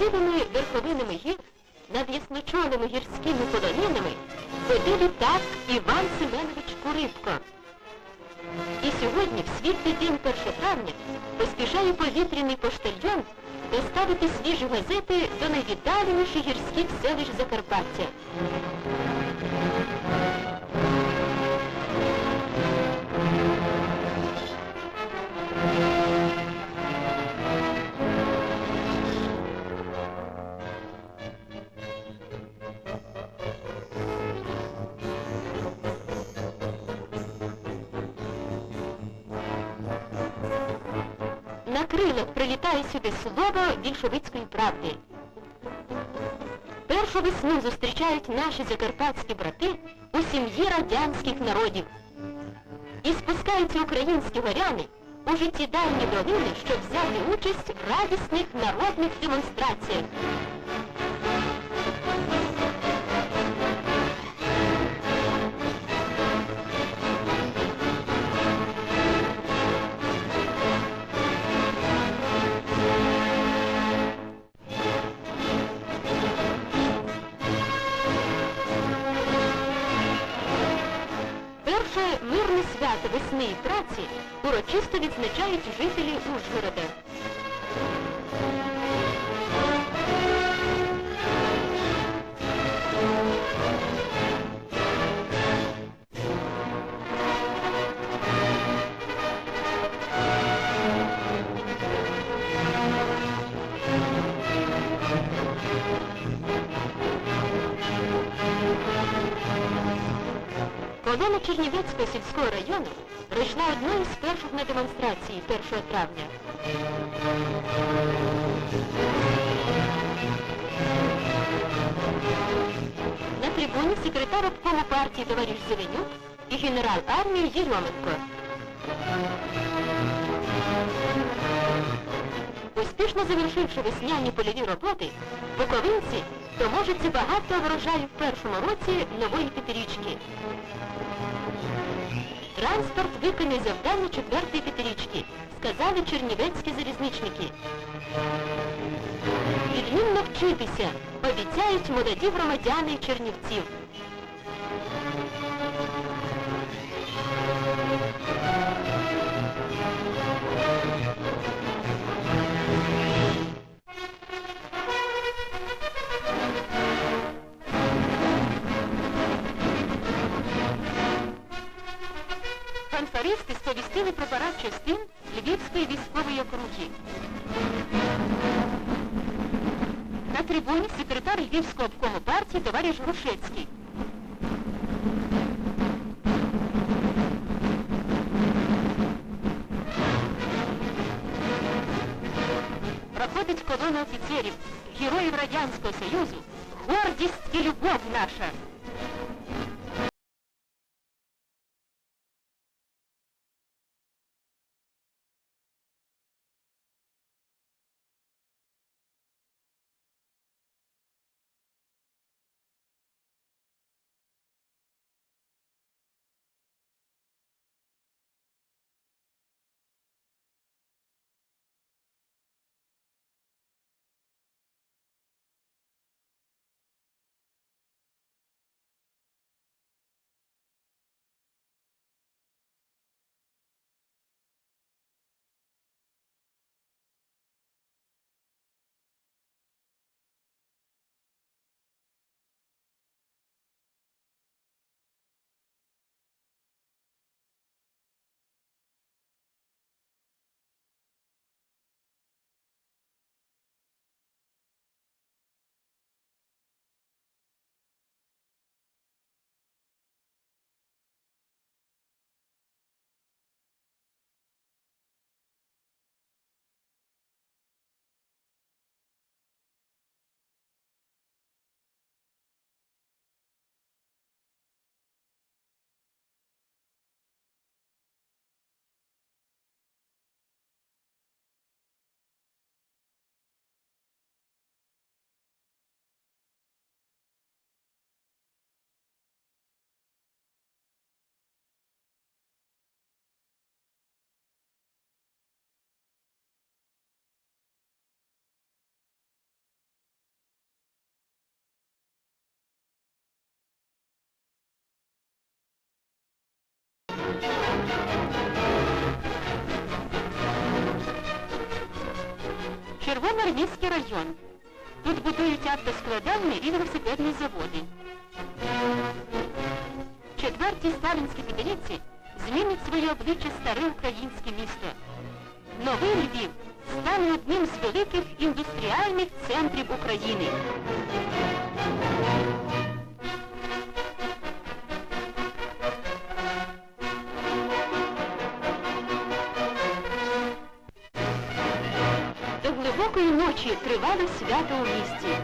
красивими верховинами гір над ясночолими гірськими полонинами веде літак Іван Семенович Курибко. І сьогодні, в світлий день 1 травня, поспішає повітряний поштальйон доставити свіжі газети до найвіддаленіших гірських селищ Закарпаття. На крилах прилітає сюди слово більшовицької правди. Першу весну зустрічають наші закарпатські брати у сім'ї радянських народів. І спускаються українські горяни у житті дальні долини, щоб взяти участь в радісних народних демонстраціях. Свято весни і праці урочисто відзначають жителі Ужгорода. Колона Чернівецького сільського району прийшла одною з перших на демонстрації 1 травня. На трибуні секретар обкому партії товариш Зеленюк і генерал армії Єрьоменко. Успішно завершивши весняні польові роботи, буковинці доможуться багато врожаю в першому році нової п'ятирічки. Транспорт виконує завдання четвертої п'ятирічки, сказали чернівецькі залізничники. Відмінно вчитися, обіцяють молоді громадяни Чернівців. Сповістили про парад частин Львівської військової округи. На трибуні секретар Львівського обкому партії товариш Грушецький. Проходить колона офіцерів, героїв Радянського Союзу, гордість і любов наша. Червоноармійський район. Тут будують автоскладальні і велосипедні заводи. Четверті сталінські підрядці змінить своє обличчя старе українське місто. Новий Львів стане одним з великих індустріальних центрів України. Глибокої ночі тривало свято у місті.